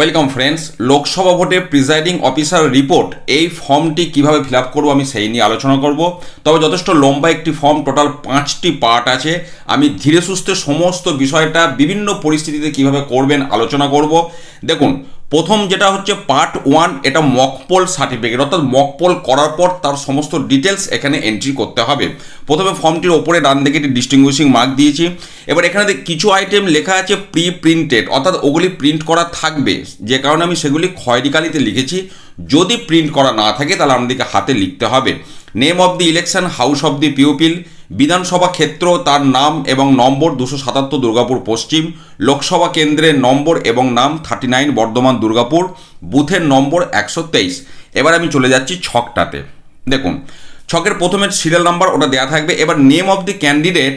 Welcome friends Lok Sabha ভোটে presiding officer report এই ফর্মটি কীভাবে ফিল আপ করব আমি সেই নিয়ে আলোচনা করব। তবে যথেষ্ট লম্বা একটি ফর্ম টোটাল পাঁচটি পার্ট আছে। আমি ধীরে সুস্থে সমস্ত বিষয়টা বিভিন্ন পরিস্থিতিতে কীভাবে করবেন আলোচনা করব। দেখুন প্রথম যেটা হচ্ছে পার্ট ওয়ান এটা মকপোল সার্টিফিকেট অর্থাৎ মকপোল করার পর তার সমস্ত ডিটেলস এখানে এন্ট্রি করতে হবে। প্রথমে ফর্মটির ওপরে ডান দিকে একটি ডিস্টিংগুইশিং মার্ক দিয়েছি। এবার এখানে কিছু আইটেম লেখা আছে প্রি প্রিন্টেড অর্থাৎ ওগুলি প্রিন্ট করা থাকবে। যে কারণে আমি সেগুলি খয়েরি কালিতে লিখেছি। যদি প্রিন্ট করা না থাকে, তাহলে আমাদেরকে হাতে লিখতে হবে। Name of the election house of the people Vidhansabha ক্ষেত্র তার নাম এবং নম্বর দুশো সাতাত্তর দুর্গাপুর পশ্চিম, লোকসভা কেন্দ্রের নম্বর এবং নাম থার্টি নাইন বর্ধমান দুর্গাপুর, বুথের নম্বর একশো তেইশ। এবার আমি চলে যাচ্ছি ছকটাতে। দেখুন, ছকের প্রথমে সিরিয়াল নাম্বার ওটা দেওয়া থাকবে। এবার name of the candidate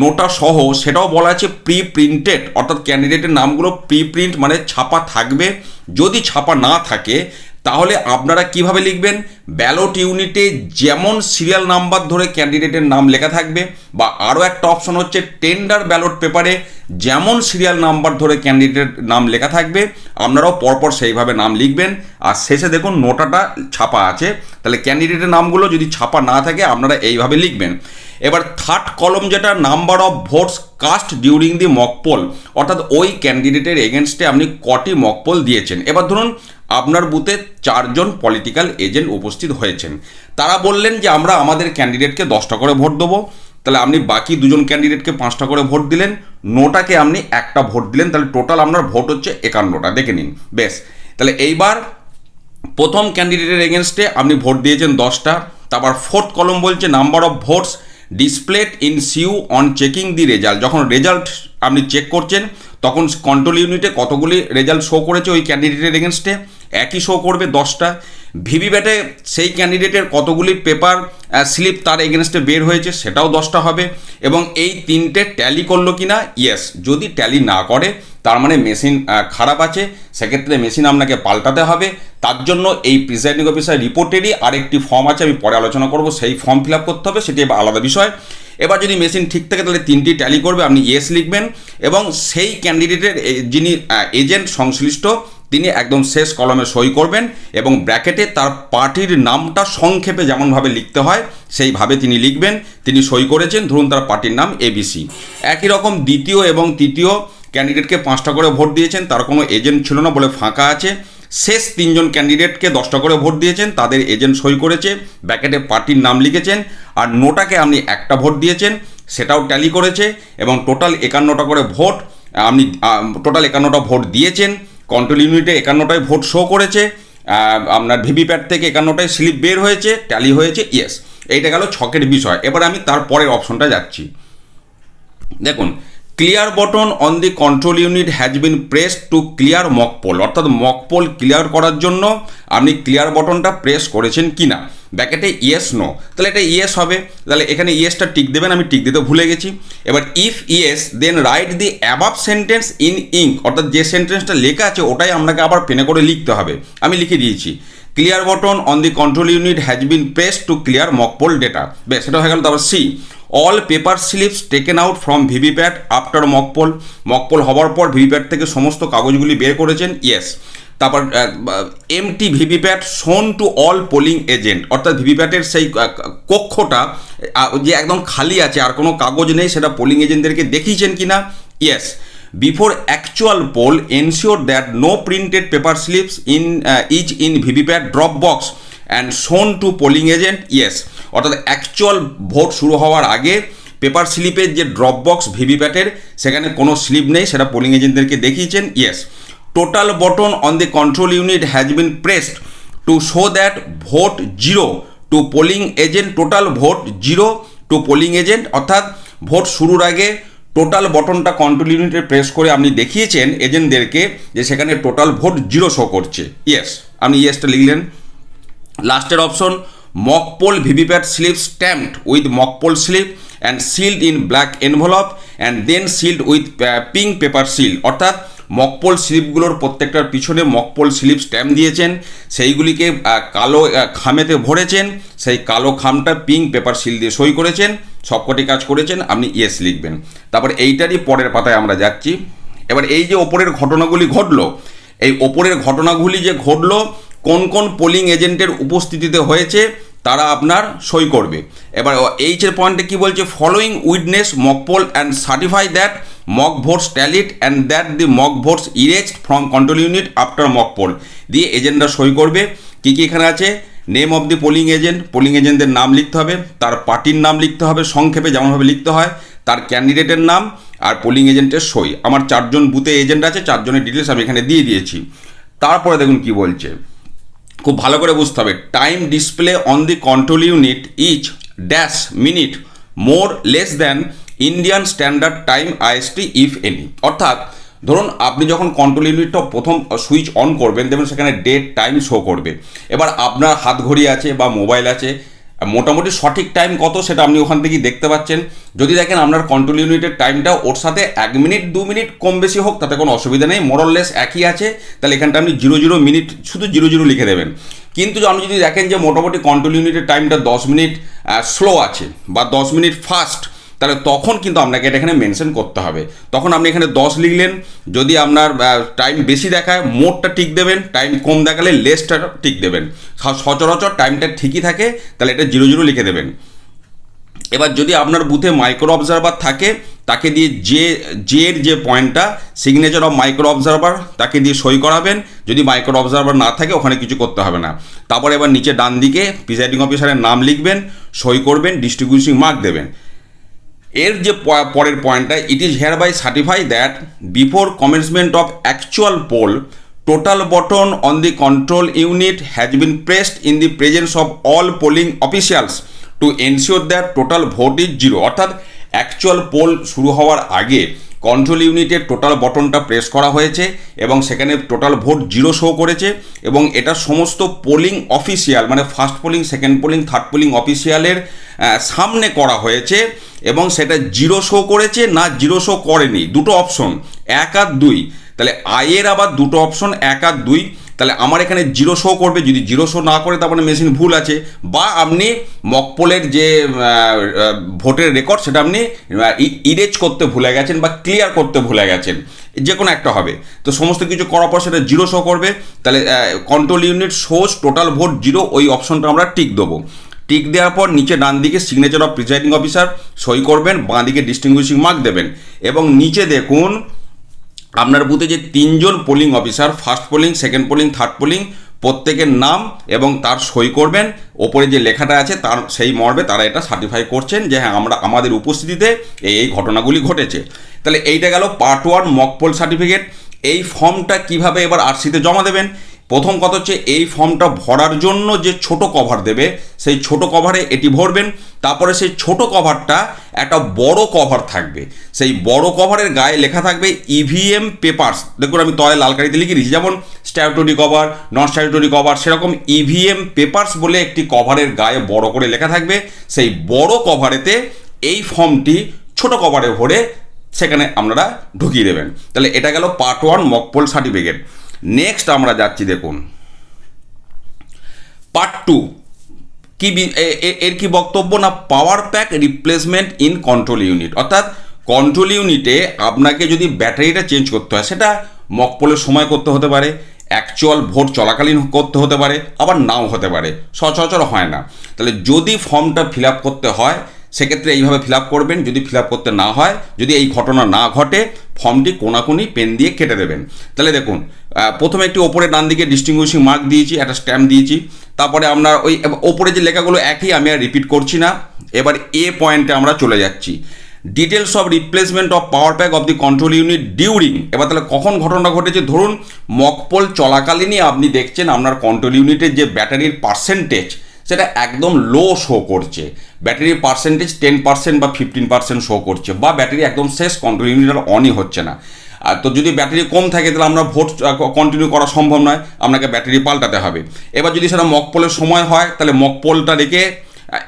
NOTA সহ সেটাও বলা আছে প্রি প্রিন্টেড অর্থাৎ ক্যান্ডিডেটের নামগুলো প্রি প্রিন্ট মানে ছাপা থাকবে। যদি ছাপা না থাকে তাহলে আপনারা কীভাবে লিখবেন? ব্যালট ইউনিটে যেমন সিরিয়াল নাম্বার ধরে ক্যান্ডিডেটের নাম লেখা থাকবে, বা আরও একটা অপশন হচ্ছে টেন্ডার ব্যালট পেপারে যেমন সিরিয়াল নাম্বার ধরে ক্যান্ডিডেটের নাম লেখা থাকবে, আপনারাও পরপর সেইভাবে নাম লিখবেন। আর শেষে দেখুন নোটাটা ছাপা আছে। তাহলে ক্যান্ডিডেটের নামগুলো যদি ছাপা না থাকে, আপনারা এইভাবে লিখবেন। এবার থার্ড কলম যেটা number of votes cast during the mock poll অর্থাৎ ওই ক্যান্ডিডেটের এগেনস্টে আপনি কটি মকপোল দিয়েছেন। এবার ধরুন আপনার বুথে চারজন পলিটিক্যাল এজেন্ট উপস্থিত হয়েছেন। তারা বললেন যে, আমরা আমাদের ক্যান্ডিডেটকে দশটা করে ভোট দেবো। তাহলে আপনি বাকি দুজন ক্যান্ডিডেটকে পাঁচটা করে ভোট দিলেন। নোটাকে আপনি একটা ভোট দিলেন। তাহলে টোটাল আপনার ভোট হচ্ছে একান্নটা। দেখে নিন। বেশ। তাহলে এইবার প্রথম ক্যান্ডিডেটের এগেনস্টে আপনি ভোট দিয়েছেন দশটা। তারপর ফোর্থ কলম বলছে number of votes displayed in CU on checking the result যখন রেজাল্ট আপনি চেক করছেন, তখন কন্ট্রোল ইউনিটে কতগুলি রেজাল্ট শো করেছে ওই ক্যান্ডিডেটের এগেনস্টে একই শো করবে দশটা। ভিভিপ্যাটে সেই ক্যান্ডিডেটের কতগুলি পেপার স্লিপ তার এগেনস্টে বের হয়েছে সেটাও দশটা হবে। এবং এই তিনটে ট্যালি করল কি না ইয়েস যদি ট্যালি না করে, তার মানে মেশিন খারাপ আছে। সেক্ষেত্রে মেশিন আপনাকে পাল্টাতে হবে। তার জন্য এই প্রিসাইডিং অফিসার রিপোর্টেরই আরেকটি ফর্ম আছে, আমি পরে আলোচনা করব। সেই ফর্ম ফিল করতে হবে, সেটি আলাদা বিষয়। এবার যদি মেশিন ঠিক থাকে, তাহলে তিনটি ট্যালি করবে, আপনি ইয়েস লিখবেন। এবং সেই ক্যান্ডিডেটের যিনি এজেন্ট সংশ্লিষ্ট তিনি একদম শেষ কলমে সই করবেন এবং ব্র্যাকেটে তার পার্টির নামটা সংক্ষেপে যেমনভাবে লিখতে হয়, সেইভাবে তিনি লিখবেন। তিনি সই করেছেন, ধরুন তার পার্টির নাম এবিসি একই রকম দ্বিতীয় এবং তৃতীয় ক্যান্ডিডেটকে পাঁচটা করে ভোট দিয়েছেন, তার কোনো এজেন্ট ছিল না বলে ফাঁকা আছে। শেষ তিনজন ক্যান্ডিডেটকে দশটা করে ভোট দিয়েছেন, তাদের এজেন্ট সই করেছে ব্যাকেটে পার্টির নাম লিখেছেন, আর নোটাকে আপনি একটা ভোট দিয়েছেন, সেটাও ট্যালি করেছে, এবং টোটাল একান্নটা করে ভোট, আপনি টোটাল একান্নটা ভোট দিয়েছেন। কন্ট্রোল ইউনিটে একান্নটায় ভোট শো করেছে আপনার ভিভিপ্যাট থেকে একান্নটায় স্লিপ বের হয়েছে ট্যালি হয়েছে ইয়েস এইটা গেল ছকের বিষয়। এবার আমি তার পরের অপশনটা যাচ্ছি। দেখুন clear button on the control unit has been press to clear mock poll অর্থাৎ মকপোল ক্লিয়ার করার জন্য আপনি ক্লিয়ার বটনটা প্রেস করেছেন কি না ব্যাকেটে ইয়েস নো তাহলে এটা ইয়েস হবে। তাহলে এখানে ইয়েসটা টিক দেবেন, আমি টিক দিতে ভুলে গেছি। এবার if yes then write the above sentence in ink অর্থাৎ যে সেন্টেন্সটা লেখা আছে, ওটাই আপনাকে আবার পেনে করে লিখতে হবে। আমি লিখে দিয়েছি। Clear button on the control unit has been press to clear mock poll data বেশ সেটা হয়ে গেল। তারপর C all paper slips taken out from VVPAT after mock poll mock poll হওয়ার পর ভিভিপ্যাট থেকে সমস্ত কাগজগুলি বের করেছেন ইয়েস তারপর empty VVPAT shown to all polling agent অর্থাৎ ভিভিপ্যাটের সেই কক্ষটা যে একদম খালি আছে, আর কোনো কাগজ নেই, সেটা পোলিং এজেন্টদেরকে দেখিয়েছেন কি না yes before actual poll ensure that no printed paper slips in is in VVPAT drop box and shown to polling agent yes অর্থাৎ অ্যাকচুয়াল ভোট শুরু হওয়ার আগে পেপার স্লিপের যে ড্রপ বক্স ভিভিপ্যাটের সেখানে কোনো স্লিপ নেই, সেটা পোলিং এজেন্টদেরকে দেখিয়েছেন। Yes total button on the control unit has been pressed to show that vote zero to polling agent total vote zero to polling agent অর্থাৎ ভোট শুরুর আগে টোটাল বটনটা কন্ট্রোল ইউনিটে প্রেস করে আপনি দেখিয়েছেন এজেন্টদেরকে যে সেখানে টোটাল ভোট জিরো শো করছে। ইয়েস আপনি ইয়েসটা লিখলেন। লাস্টের option mock poll VVPAT slip stamped with mock poll slip and sealed in black envelope and then sealed with pink paper seal অর্থাৎ মকপোল স্লিপগুলোর প্রত্যেকটার পিছনে মকপোল স্লিপ স্ট্যাম্প দিয়েছেন, সেইগুলিকে কালো খামেতে ভরেছেন, সেই কালো খামটা পিঙ্ক পেপার সিল দিয়ে সই করেছেন, সবকটি কাজ করেছেন, আপনি ইয়েস লিখবেন। তারপর এইটারই পরের পাতায় আমরা যাচ্ছি। এবার এই যে ওপরের ঘটনাগুলি ঘটলো, এই ওপরের ঘটনাগুলি যে ঘটলো, কোন কোন পোলিং এজেন্টের উপস্থিতিতে হয়েছে, তারা আপনার সই করবে। এবার এইচের পয়েন্টে কি বলছে following witness mock poll and certify that mock votes tallied and that the mock votes erased from control unit after mock poll দিয়ে এজেন্টরা সই করবে। কী কী এখানে আছে? Name of the polling agent polling এজেন্টদের নাম লিখতে হবে। তার পার্টির নাম লিখতে হবে। সংক্ষেপে যেমনভাবে লিখতে হয়। তার ক্যান্ডিডেটের নাম আর পোলিং এজেন্টের সই। আমার চারজন বুথে এজেন্ট আছে। চারজনের ডিটেলস আমি এখানে দিয়ে দিয়েছি। তারপরে দেখুন কি বলছে। খুব ভালো করে বুঝতে হবে। Time display on the control unit each dash minute more less than Indian standard time IST if any অর্থাৎ, ধরুন আপনি যখন কন্ট্রোল ইউনিটটা প্রথম সুইচ অন করবেন, দেখবেন সেখানে ডেট টাইম শো করবে। এবার আপনার হাত ঘড়ি আছে বা মোবাইল আছে মোটামুটি সঠিক টাইম কত সেটা আপনি ওখান থেকেই দেখতে পাচ্ছেন। যদি দেখেন আপনার কন্ট্রোল ইউনিটের টাইমটা ওর সাথে এক মিনিট দু মিনিট কম বেশি হোক, তাতে কোনো অসুবিধা নেই মোরললেস একই আছে, তাহলে এখানটা আপনি জিরো জিরো মিনিট শুধু জিরো জিরো লিখে দেবেন। কিন্তু আপনি যদি দেখেন যে মোটামুটি কন্ট্রোল ইউনিটের টাইমটা দশ মিনিট স্লো আছে বা দশ মিনিট ফাস্ট তাহলে তখন কিন্তু আপনাকে এটা এখানে মেনশন করতে হবে। তখন আপনি এখানে দশ লিখলেন, যদি আপনার টাইম বেশি দেখায় মোডটা ঠিক দেবেন টাইম কম দেখালে লেসটা ঠিক দেবেন। সচরাচর টাইমটা ঠিকই থাকে, তাহলে এটা জিরো জিরো লিখে দেবেন। এবার যদি আপনার বুথে মাইক্রো অবজারভার থাকে, তাকে দিয়ে যে জের যে পয়েন্টটা সিগনেচার অফ মাইক্রো অবজারভার তাকে দিয়ে সই করাবেন। যদি মাইক্রো অবজারভার না থাকে, ওখানে কিছু করতে হবে না। তারপর এবার নিচে ডান দিকে প্রিসাইডিং অফিসারের নাম লিখবেন, সই করবেন ডিস্ট্রিবিউশন মার্ক দেবেন। এর যে পরের পয়েন্টটা it is hereby certify that before commencement of actual poll total button on the control unit has been pressed in the presence of all polling officials to ensure that total vote is zero অর্থাৎ actual poll শুরু হওয়ার আগে control ইউনিটের total বটনটা press করা হয়েছে এবং সেখানে total vote zero show করেছে এবং এটা সমস্ত পোলিং অফিসিয়াল মানে first polling second polling third polling অফিসিয়ালের সামনে করা হয়েছে। এবং সেটা জিরো শো করেছে না জিরো শো করেনি, দুটো অপশন, এক আর দুই। তাহলে আয়ের আবার দুটো অপশন, এক আর দুই। তাহলে আমার এখানে জিরো শো করবে, যদি জিরো শো না করে তার মানে মেশিন ভুল আছে। বা আপনি মকপোলের যে ভোটের রেকর্ড, সেটা আপনি ইরেজ করতে ভুলে গেছেন বা ক্লিয়ার করতে ভুলে গেছেন। যে কোনো একটা হবে। তো সমস্ত কিছু করার পর সেটা জিরো শো করবে। তাহলে control unit shows total vote zero ওই অপশনটা আমরা টিক দেবো। টিক দেওয়ার পর নিচে ডান দিকে সিগনেচার অফ প্রিসাইডিং অফিসার সই করবেন বাঁ দিকে ডিস্টিংগুইশিং মার্ক দেবেন এবং নিচে দেখুন, আপনার বুথে যে তিনজন polling officer first polling second polling third polling প্রত্যেকের নাম এবং তার সই করবেন, ওপরে যে লেখাটা আছে তার সেই মর্মে তারা এটা সার্টিফাই করছেন যে হ্যাঁ আমরা আমাদের উপস্থিতিতে এই এই ঘটনাগুলি ঘটেছে। তাহলে এইটা গেল পার্ট ওয়ান মকপোল সার্টিফিকেট এই ফর্মটা কীভাবে এবার আরসিতে জমা দেবেন? প্রথম কথা হচ্ছে এই ফর্মটা ভরার জন্য যে ছোট কভার দেবে, সেই ছোট কভারে এটি ভরবেন, তারপরে সেই ছোট কভারটা একটা বড় কভার থাকবে। সেই বড় কভারের গায়ে লেখা থাকবে E ইভিএম পেপারস দেখুন আমি তলে লাল কালিতে লিখে দিয়েছি, যেমন statutory cover non statutory cover সেরকম E ইভিএম পেপারস বলে একটি কভারের গায়ে বড় করে লেখা থাকবে। সেই বড় কভারেতে এই ফর্মটি ছোট কভারে ভরে সেখানে আপনারা ঢুকিয়ে দেবেন। তাহলে এটা গেল part one mock poll certificate next আমরা যাচ্ছি, দেখুন। পার্ট টু কি এর কি বক্তব্য না power pack replacement in control unit অর্থাৎ কন্ট্রোল ইউনিটে আপনাকে যদি ব্যাটারিটা চেঞ্জ করতে হয়, সেটা মকপলের সময় করতে হতে পারে অ্যাকচুয়াল ভোট চলাকালীন করতে হতে পারে, আবার নাও হতে পারে। সচরাচর হয় না। তাহলে যদি ফর্মটা ফিল আপ করতে হয় সেক্ষেত্রে এইভাবে ফিল করবেন, যদি ফিল করতে না হয়, যদি এই ঘটনা না ঘটে, ফর্মটি কোনাকুনি পেন দিয়ে কেটে দেবেন। তাহলে দেখুন প্রথমে একটি ওপরে ডান দিকে ডিস্টিংগুইশিং মার্ক দিয়েছি, একটা স্ট্যাম্প দিয়েছি। তারপরে আমরা ওই, ওপরে যে লেখাগুলো একই, আমি আর রিপিট করছি না। এবার এ পয়েন্টে আমরা চলে যাচ্ছি। Details of replacement of power pack of the control unit during এবার তাহলে কখন ঘটনা ঘটেছে? ধরুন মকপল চলাকালীনই আপনি দেখছেন আপনার কন্ট্রোল ইউনিটের যে ব্যাটারির পার্সেন্টেজ সেটা একদম লো শো করছে। ব্যাটারি পার্সেন্টেজ টেন পার্সেন্ট বা ফিফটিন পার্সেন্ট শো করছে বা ব্যাটারি একদম শেষ কন্ট্রোল ইউনিটার অনই হচ্ছে না। আর তো যদি ব্যাটারি কম থাকে, তাহলে আমরা ভোট কন্টিনিউ করা সম্ভব নয়। আপনাকে ব্যাটারি পাল্টাতে হবে। এবার যদি সেটা মকপোলের সময় হয়, তাহলে মকপোলটা রেখে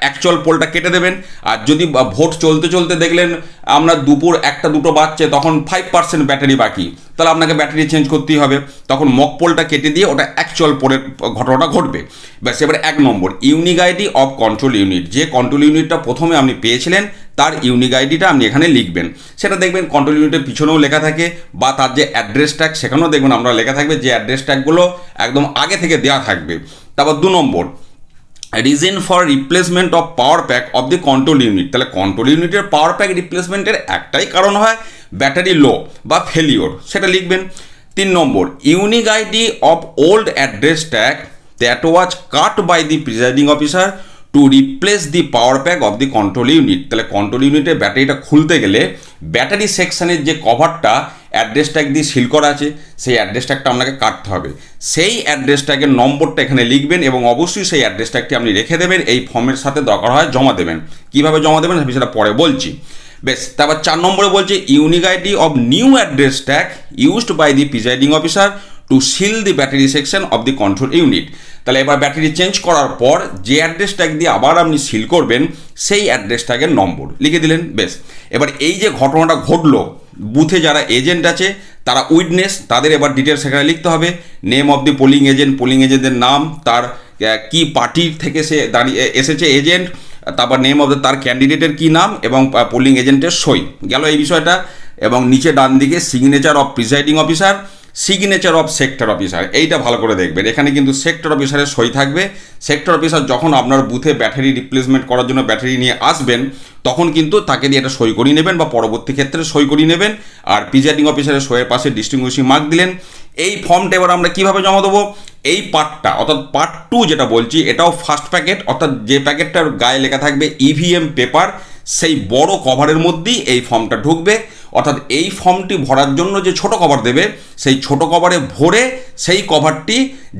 অ্যাকচুয়াল পোলটা কেটে দেবেন। আর যদি ভোট চলতে চলতে দেখলেন, আমরা দুপুর একটা দুটো বাজছে, তখন ফাইভ পার্সেন্ট ব্যাটারি বাকি। তাহলে আপনাকে ব্যাটারি চেঞ্জ করতেই হবে। তখন মক পোলটা কেটে দিয়ে ওটা অ্যাকচুয়াল পোলের ঘটনাটা ঘটবে। ব্যাস, এবারে এক নম্বর unique ID of control unit যে কন্ট্রোল ইউনিটটা প্রথমে আপনি পেয়েছিলেন, তার ইউনিক আইডিটা আপনি এখানে লিখবেন। সেটা দেখবেন কন্ট্রোল ইউনিটের পিছনেও লেখা থাকে, বা তার যে অ্যাড্রেস ট্যাগ সেখানেও দেখবেন আমরা লেখা থাকবে যে অ্যাড্রেস ট্যাগগুলো একদম আগে থেকে দেওয়া থাকবে। তারপর দু নম্বর reason for replacement of power pack of the control unit তাহলে কন্ট্রোল ইউনিটের পাওয়ার প্যাক রিপ্লেসমেন্টের একটাই কারণ হয় ব্যাটারি লো বা ফেলিওর সেটা লিখবেন। তিন নম্বর unique ID of old address tag that was cut by the presiding officer to replace the power pack of the control unit তাহলে কন্ট্রোল ইউনিটের ব্যাটারিটা খুলতে গেলে ব্যাটারি সেকশানের যে কভারটা অ্যাড্রেস ট্যাগ দিয়ে সিল করা আছে, সেই অ্যাড্রেস ট্যাগটা আপনাকে কাটতে হবে। সেই অ্যাড্রেস ট্যাগের নম্বরটা এখানে লিখবেন এবং অবশ্যই সেই অ্যাড্রেস ট্যাগটি আপনি রেখে দেবেন, এই ফর্মের সাথে দরকার হয় জমা দেবেন। কীভাবে জমা দেবেন আমি সেটা পরে বলছি। বেশ, তারপর চার নম্বরে বলছে unique ID of new address tag used by the presiding officer to seal the battery section of the control unit তাহলে এবার ব্যাটারি চেঞ্জ করার পর যে অ্যাড্রেস ট্যাগ দিয়ে আবার আপনি সিল করবেন, সেই অ্যাড্রেস ট্যাগের নম্বর। লিখে দিলেন, বেশ। এবার এই যে ঘটনাটা ঘটলো, বুথে যারা এজেন্ট আছে, তারা উইটনেস তাদের এবার ডিটেলস সেখানে লিখতে হবে। Name of the polling agent polling এজেন্টের নাম, তার কি পার্টির থেকে সে দাঁড়িয়ে এসেছে এজেন্ট তারপর নেম অফ দ্য তার ক্যান্ডিডেটের কি নাম এবং পোলিং এজেন্টের সই। গেল এই বিষয়টা এবং নিচে ডান দিকে signature of presiding officer signature of sector officer এইটা ভালো করে দেখবেন। এখানে কিন্তু সেক্টর অফিসারের সই থাকবে। সেক্টর অফিসার যখন আপনার বুথে ব্যাটারি রিপ্লেসমেন্ট করার জন্য ব্যাটারি নিয়ে আসবেন, তখন কিন্তু তাকে দিয়ে এটা সই করিয়ে নেবেন বা পরবর্তী ক্ষেত্রে সই করিয়ে নেবেন। আর প্রিজাইডিং অফিসারের সইয়ের পাশে ডিস্টিংগুইশিং মার্ক দিলেন। এই ফর্মটা এবার আমরা কীভাবে জমা দেবো? এই পার্টটা অর্থাৎ পার্ট টু যেটা বলছি, এটাও ফার্স্ট প্যাকেট অর্থাৎ যে প্যাকেটটার গায়ে লেখা থাকবে ইভিএম পেপার সেই বড় কভারের মধ্যেই এই ফর্মটা ঢুকবে। অর্থাৎ এই ফর্মটি ভরার জন্য যে ছোট কভার দেবে, সেই ছোট কভারে ভরে সেই কভারটি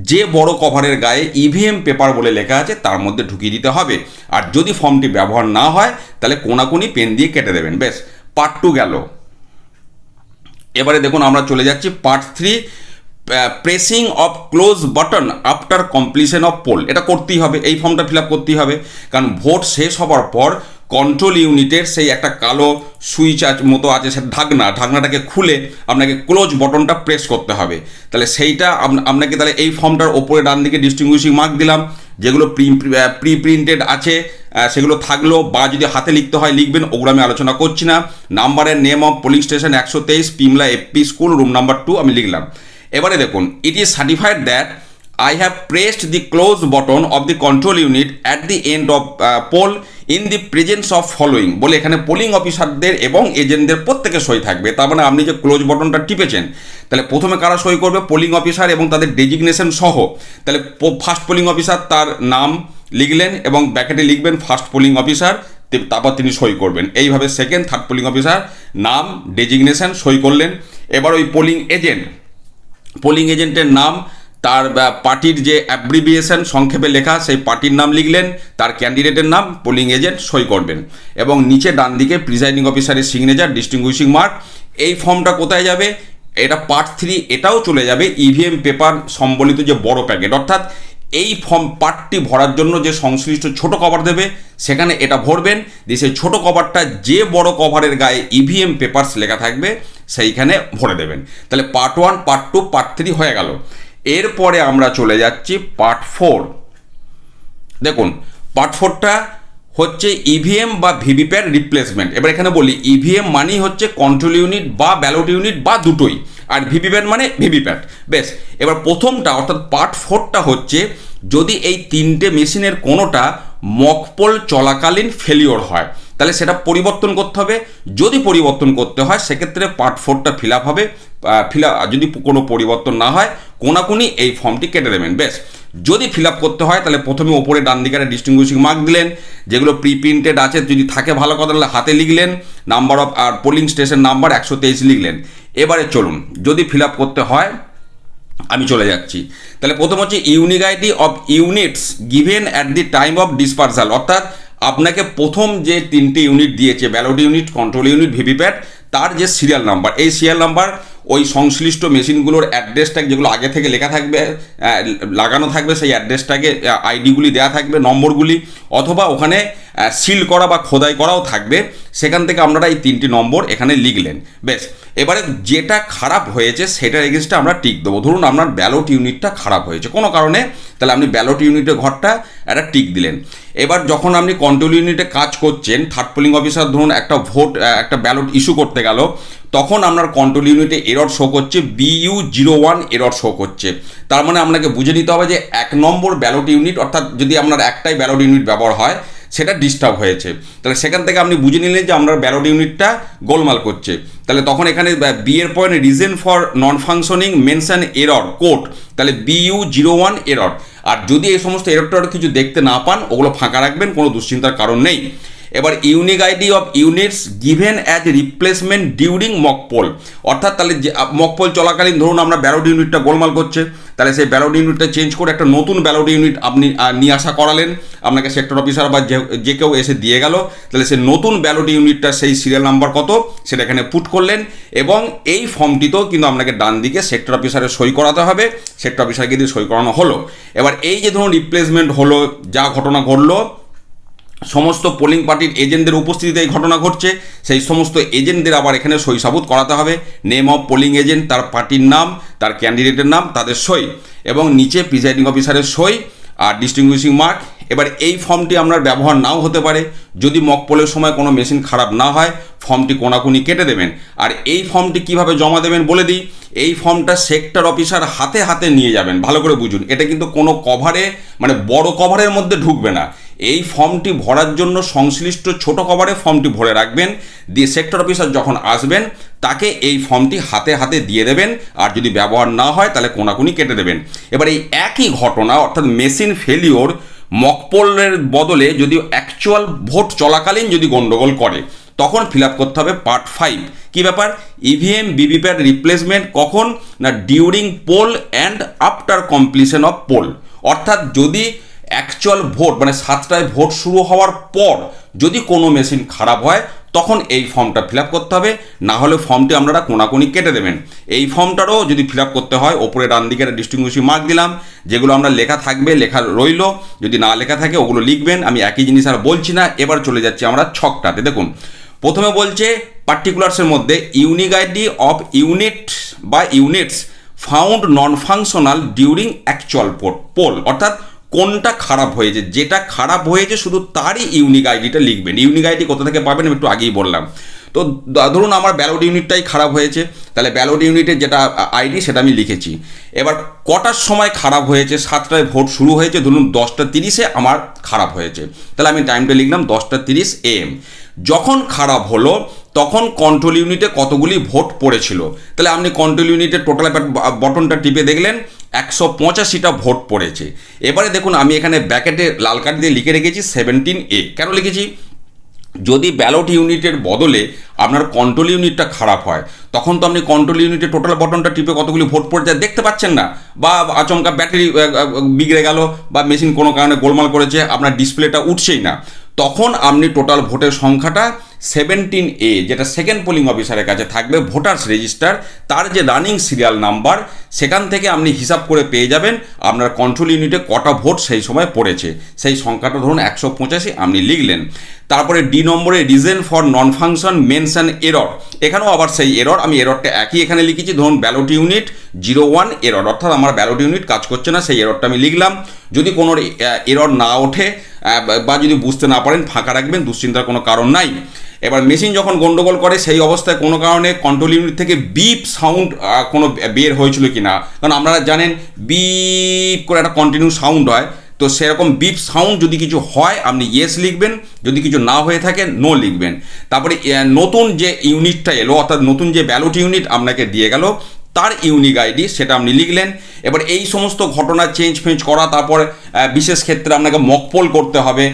যে বড় কভারের গায়ে ইভিএম পেপার বলে লেখা আছে, তার মধ্যে ঢুকিয়ে দিতে হবে। আর যদি ফর্মটি ব্যবহার না হয়, তাহলে কোনাকুনি পেন দিয়ে কেটে দেবেন বেশ পার্ট টু গেল। এবারে দেখুন, আমরা চলে যাচ্ছি part three pressing of close button after completion of poll এটা করতেই হবে, এই ফর্মটা ফিল আপ করতেই হবে। কারণ ভোট শেষ হওয়ার পর কন্ট্রোল ইউনিটের সেই একটা কালো সুইচ মতো আছে, সে ঢাকনা। ঢাকনাটাকে খুলে আপনাকে ক্লোজ বটনটা প্রেস করতে হবে। তাহলে সেইটা আপনাকে তাহলে এই ফর্মটার ওপরে ডান দিকে ডিস্টিংগুইশিং মার্ক দিলাম। যেগুলো প্রি প্রিন্টেড আছে সেগুলো থাকল বা যদি হাতে লিখতে হয়, লিখবেন, ওগুলো আমি আলোচনা করছি না। নাম্বারের নেম অফ পুলিশ স্টেশন একশো তেইশ, Pimla FP school room number two আমি লিখলাম। এবারে দেখুন it is certified that I have pressed the close button of the control unit at the end of uh, poll in the presence of following. বলে এখানে polling অফিসারদের এবং এজেন্টদের প্রত্যেকে সই থাকবে। তার মানে আপনি যে ক্লোজ বটনটা টিপেছেন তাহলে প্রথমে কারা সই করবে? পোলিং অফিসার এবং তাদের ডেজিগনেশন সহ। তাহলে ফার্স্ট পোলিং অফিসার তার নাম লিখলেন এবং ব্যাকেটে লিখবেন ফার্স্ট পোলিং অফিসার তারপর তিনি সই করবেন। এইভাবে সেকেন্ড থার্ড পোলিং অফিসার নাম ডেজিগনেশন সই করলেন। এবার ওই পোলিং এজেন্ট পোলিং এজেন্টের নাম তার পার্টির যে অ্যাব্রিভিয়েশন সংক্ষেপে লেখা, সেই পার্টির নাম লিখলেন, তার ক্যান্ডিডেটের নাম পোলিং এজেন্ট সই করবেন। এবং নিচে ডান দিকে প্রিজাইডিং অফিসারের সিগনেচার ডিস্টিংগুইশিং মার্ক এই ফর্মটা কোথায় যাবে? এটা পার্ট থ্রি এটাও চলে যাবে ইভিএম পেপার সম্বলিত যে বড় প্যাকেট অর্থাৎ এই ফর্ম পার্টটি ভরার জন্য যে সংশ্লিষ্ট ছোট কভার দেবে, সেখানে এটা ভরবেন, দিয়ে সেই ছোট কভারটা যে বড় কভারের গায়ে ইভিএম পেপার্স লেখা থাকবে, সেইখানে ভরে দেবেন। তাহলে part one part two part three হয়ে গেল। এরপরে আমরা চলে যাচ্ছি পার্ট ফোর দেখুন পার্ট ফোরটা হচ্ছে ইভিএম বা ভিভিপ্যাট রিপ্লেসমেন্ট এবার এখানে বলি ইভিএম মানেই হচ্ছে কন্ট্রোল ইউনিট বা ব্যালট ইউনিট বা দুটোই। আর ভিভিপ্যাট মানে ভিভিপ্যাট বেশ, এবার প্রথমটা, অর্থাৎ পার্ট ফোরটা হচ্ছে, যদি এই তিনটে মেশিনের কোনোটা মকপোল চলাকালীন ফেলিওর হয় তাহলে সেটা পরিবর্তন করতে হবে। যদি পরিবর্তন করতে হয়, সেক্ষেত্রে পার্ট ফোরটা ফিল আপ হবে। ফিল যদি কোনো পরিবর্তন না হয়, কোনাকুনি এই ফর্মটি কেটে দেবেন। বেশ। যদি ফিল আপ করতে হয়, তাহলে প্রথমে ওপরে ডান দিকে ডিস্টিংগুইশিং মার্ক দিলেন, যেগুলো প্রি প্রিন্টেড আছে, যদি থাকে ভালো কথা, তাহলে হাতে লিখলেন নাম্বার অফ আর পোলিং স্টেশন নাম্বার একশো তেইশ লিখলেন। এবারে চলুন, যদি ফিল আপ করতে হয়, আমি চলে যাচ্ছি। তাহলে প্রথম হচ্ছে unique ID of units given at the time of dispersal, অর্থাৎ আপনাকে প্রথম যে তিনটি ইউনিট দিয়েছে ballot unit control unit VVPAT, তার যে সিরিয়াল নাম্বার এই সিরিয়াল নাম্বার ওই সংশ্লিষ্ট মেশিনগুলোর অ্যাড্রেসটা যেগুলো আগে থেকে লেখা থাকবে লাগানো থাকবে, সেই অ্যাড্রেসটাকে আইডিগুলি দেওয়া থাকবে, নম্বরগুলি, অথবা ওখানে সিল করা বা খোদাই করাও থাকবে। সেখান থেকে আপনারা এই তিনটি নম্বর এখানে লিখলেন। বেশ, এবারে যেটা খারাপ হয়েছে সেটার এগেনস্টে আমরা টিক দেবো। ধরুন আপনার ব্যালট ইউনিটটা খারাপ হয়েছে। কোনো কারণে, তাহলে আপনি ব্যালট ইউনিটের ঘরটা একটা টিক দিলেন। এবার যখন আপনি কন্ট্রোল ইউনিটে কাজ করছেন থার্ড পোলিং অফিসার ধরুন একটা ভোট একটা ব্যালট ইস্যু করতে গেল তখন আপনার কন্ট্রোল ইউনিটে এরর শো করছে BU zero one error show করছে। তার মানে আপনাকে বুঝে নিতে হবে যে এক নম্বর ব্যালট ইউনিট অর্থাৎ যদি আপনার একটাই ব্যালট ইউনিট ব্যবহার হয়, সেটা ডিস্টার্ব হয়েছে। তাহলে সেখান থেকে আপনি বুঝে নিলেন যে আপনার ব্যালট ইউনিটটা গোলমাল করছে। তাহলে তখন এখানে বি এর point reason for non functioning mention error code তাহলে বিইউ জিরো ওয়ান এরর আর যদি এই সমস্ত এরর কিছু দেখতে না পান, ওগুলো ফাঁকা রাখবেন, কোনো দুশ্চিন্তার কারণ নেই। এবার unique ID of units given as replacement during mock poll অর্থাৎ তাহলে মকপোল চলাকালীন ধরুন আমরা ব্যালট ইউনিটটা গোলমাল করছে, তাহলে সেই ব্যালট ইউনিটটা চেঞ্জ করে একটা নতুন ব্যালট ইউনিট আপনি নিয়ে আসা করালেন। আপনাকে সেক্টর অফিসার বা যে কেউ এসে দিয়ে গেল, তাহলে সেই নতুন ব্যালট ইউনিটটা সেই সিরিয়াল নাম্বার কত, সেটা এখানে পুট করলেন এবং এই ফর্মটিতেও কিন্তু আপনাকে ডান দিকে সেক্টর অফিসারের সই করাতে হবে। সেক্টর অফিসারকে দিয়ে সই করানো হলো। এবার এই যে ধরুন রিপ্লেসমেন্ট হলো, যা ঘটনা ঘটলো সমস্ত পোলিং পার্টির এজেন্টদের উপস্থিতিতে এই ঘটনা ঘটছে। সেই সমস্ত এজেন্টদের আবার এখানে সই সাবুত করাতে হবে। নেম অফ পোলিং এজেন্ট তার পার্টির নাম, তার ক্যান্ডিডেটের নাম, তাদের সই। এবং নিচে প্রিজাইডিং অফিসারের সই আর ডিস্টিংগুইশিং মার্ক এবার এই ফর্মটি আপনার ব্যবহার নাও হতে পারে। যদি মক পোলের সময় কোনো মেশিন খারাপ না হয় ফর্মটি কোনাকুনি কেটে দেবেন। আর এই ফর্মটি কীভাবে জমা দেবেন বলে দিই। এই ফর্মটা সেক্টর অফিসার হাতে হাতে নিয়ে যাবেন। ভালো করে বুঝুন। এটা কিন্তু কোনো কভারে মানে বড় কভারের মধ্যে ঢুকবে না। এই ফর্মটি ভরার জন্য সংশ্লিষ্ট ছোট কভারে ফর্মটি ভরে রাখবেন। দিয়ে সেক্টর অফিসার যখন আসবেন, তাকে এই ফর্মটি হাতে হাতে দিয়ে দেবেন। আর যদি ব্যবহার না হয়, তাহলে কোনাকুনি কেটে দেবেন। এবার এই একই ঘটনা, অর্থাৎ মেশিন ফেলিওর মকপোলের বদলে যদি অ্যাকচুয়াল ভোট চলাকালীন যদি গণ্ডগোল করে, তখন ফিল আপ করতে হবে পার্ট ফাইভ কী ব্যাপার? ইভিএম ভিভিপ্যাট রিপ্লেসমেন্ট কখন? না during poll and after completion of poll অর্থাৎ যদি অ্যাকচুয়াল ভোট মানে সাতটায় ভোট শুরু হওয়ার পর যদি কোনো মেশিন খারাপ হয়, তখন এই ফর্মটা ফিল করতে হবে। না হলে ফর্মটি আপনারা কোনাকুনি কেটে দেবেন। এই ফর্মটারও যদি ফিল করতে হয়, ওপরে ডান দিকে একটা ডিস্টিংগুইশিং মার্ক দিলাম, যেগুলো আমরা লেখা থাকবে, লেখা রইল। যদি না লেখা থাকে, ওগুলো লিখবেন। আমি একই জিনিস আর বলছি না, এবার চলে যাচ্ছি আমরা ছকটাতে। দেখুন, প্রথমে বলছে পার্টিকুলার্সের মধ্যে ইউনিক আইডি অফ ইউনিট বা units found non functional during actual poll অর্থাৎ কোনটা খারাপ হয়েছে? যেটা খারাপ হয়েছে শুধু তারই ইউনিক আইডিটা লিখবেন। ইউনিক আইডি কোথা থেকে পাবেন একটু আগেই বললাম। তো ধরুন আমার ব্যালট ইউনিটটাই খারাপ হয়েছে, তাহলে ব্যালট ইউনিটের যেটা আইডি সেটা আমি লিখেছি। এবার কটার সময় খারাপ হয়েছে? সাতটায় ভোট শুরু হয়েছে, ধরুন দশটা তিরিশে আমার খারাপ হয়েছে। তাহলে আমি টাইমটা লিখলাম দশটা তিরিশ এম যখন খারাপ হলো, তখন কন্ট্রোল ইউনিটে কতগুলি ভোট পড়েছিল? তাহলে আপনি কন্ট্রোল ইউনিটের টোটাল বটনটা টিপে দেখলেন একশো পঁচাশিটা ভোট পড়েছে। এবারে দেখুন, আমি এখানে ব্যাকেটে লাল কার্ড দিয়ে লিখে রেখেছি সেভেন্টিন এ কেন লিখেছি? যদি ব্যালট ইউনিটের বদলে আপনার কন্ট্রোল ইউনিটটা খারাপ হয়, তখন তো আপনি কন্ট্রোল ইউনিটের টোটাল বটনটা টিপে কতগুলি ভোট পড়ে যায় দেখতে পাচ্ছেন না। বা আচমকা ব্যাটারি বিগড়ে গেল, বা মেশিন কোনো কারণে গোলমাল করেছে, আপনার ডিসপ্লেটা উঠছেই না। তখন আপনি টোটাল ভোটের সংখ্যাটা সেভেন্টিন এ যেটা সেকেন্ড পোলিং অফিসারের কাছে থাকবে ভোটার্স রেজিস্টার তার যে রানিং সিরিয়াল নাম্বার সেখান থেকে আপনি হিসাব করে পেয়ে যাবেন, আপনার কন্ট্রোল ইউনিটে কটা ভোট সেই সময় পড়েছে। সেই সংখ্যাটা ধরুন একশো পঁচাশি, আপনি লিখলেন। তারপরে ডি নম্বরে reason for non function mention error এখানেও আবার সেই এরর আমি এররটা একই এখানে লিখেছি। ধরুন ballot unit zero one error অর্থাৎ আমার ব্যালট ইউনিট কাজ করছে না, সেই এররটা আমি লিখলাম। যদি কোনো এরর না ওঠে বা যদি বুঝতে না পারেন, ফাঁকা রাখবেন, দুশ্চিন্তার কোনো কারণ নাই। এবার মেশিন যখন গন্ডগোল করে, সেই অবস্থায় কোনো কারণে কন্ট্রোল ইউনিট থেকে বিপ সাউন্ড কোনো বের হয়েছিল কি না কারণ আপনারা জানেন বিপ করে একটা কন্টিনিউ সাউন্ড হয়। তো সেরকম বিপ সাউন্ড যদি কিছু হয়, আপনি ইয়েস লিখবেন, যদি কিছু না হয়ে থাকে নো লিখবেন। তারপরে নতুন যে ইউনিটটা এলো, অর্থাৎ নতুন যে ব্যালট ইউনিট আপনাকে দিয়ে গেল তার ইউনিক আইডি, সেটা আপনি লিখলেন। এবার এই সমস্ত ঘটনা চেঞ্জ ফেঞ্জ করা, তারপর বিশেষ ক্ষেত্রে আপনাকে মকপোল করতে হবে।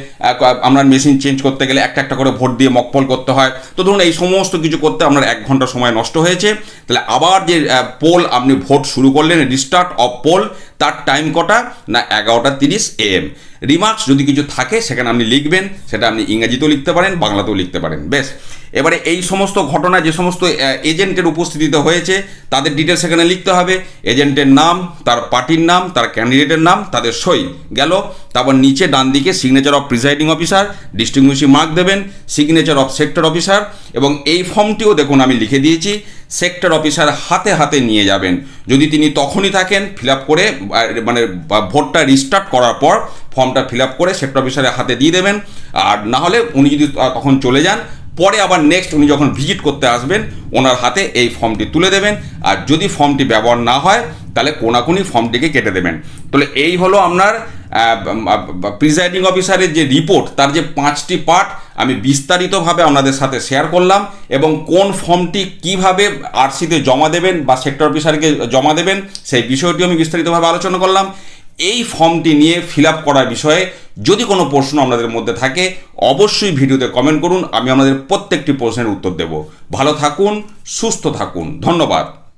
আপনার মেশিন চেঞ্জ করতে গেলে একটা একটা করে ভোট দিয়ে মকপোল করতে হয়। তো ধরুন এই সমস্ত কিছু করতে আপনার এক ঘণ্টা সময় নষ্ট হয়েছে। তাহলে আবার যে পোল আপনি ভোট শুরু করলেন রিস্টার্ট অফ পোল তার টাইম কটা? না, এগারোটা তিরিশ এ এম রিমার্কস যদি কিছু থাকে, সেখানে আপনি লিখবেন, সেটা আপনি ইংরাজিতেও লিখতে পারেন, বাংলাতেও লিখতে পারেন। বেশ। এবারে এই সমস্ত ঘটনা, যে সমস্ত এজেন্টের উপস্থিতিতে হয়েছে, তাদের ডিটেলস এখানে লিখতে হবে। এজেন্টের নাম, তার পার্টির নাম, তার ক্যান্ডিডেটের নাম, তাদের সই গেল। তারপর নিচে ডান দিকে signature of presiding officer distinguishing mark দেবেন সিগনেচার অফ সেক্টর অফিসার এবং এই ফর্মটিও দেখুন আমি লিখে দিয়েছি সেক্টর অফিসার হাতে হাতে নিয়ে যাবেন। যদি তিনি তখনই থাকেন ফিল আপ করে মানে ভোটটা রিস্টার্ট করার পর ফর্মটা ফিল আপ করে সেক্টর অফিসারের হাতে দিয়ে দেবেন। আর না হলে উনি যদি তখন চলে যান পরে আবার নেক্সট উনি যখন ভিজিট করতে আসবেন, ওনার হাতে এই ফর্মটি তুলে দেবেন। আর যদি ফর্মটি ব্যবহার না হয়, তাহলে কোনাকুনি ফর্মটিকে কেটে দেবেন। তাহলে এই হলো আপনার প্রিজাইডিং অফিসারের যে রিপোর্ট তার যে পাঁচটি পার্ট আমি বিস্তারিতভাবে আপনাদের সাথে শেয়ার করলাম এবং কোন ফর্মটি কীভাবে আরসিতে জমা দেবেন বা সেক্টর অফিসারকে জমা দেবেন, সেই বিষয়টি আমি বিস্তারিতভাবে আলোচনা করলাম। এই ফর্মটি নিয়ে ফিল করার বিষয়ে যদি কোনো প্রশ্ন আপনাদের মধ্যে থাকে, অবশ্যই ভিডিওতে কমেন্ট করুন, আমি আপনাদের প্রত্যেকটি প্রশ্নের উত্তর দেব। ভালো থাকুন, সুস্থ থাকুন। ধন্যবাদ।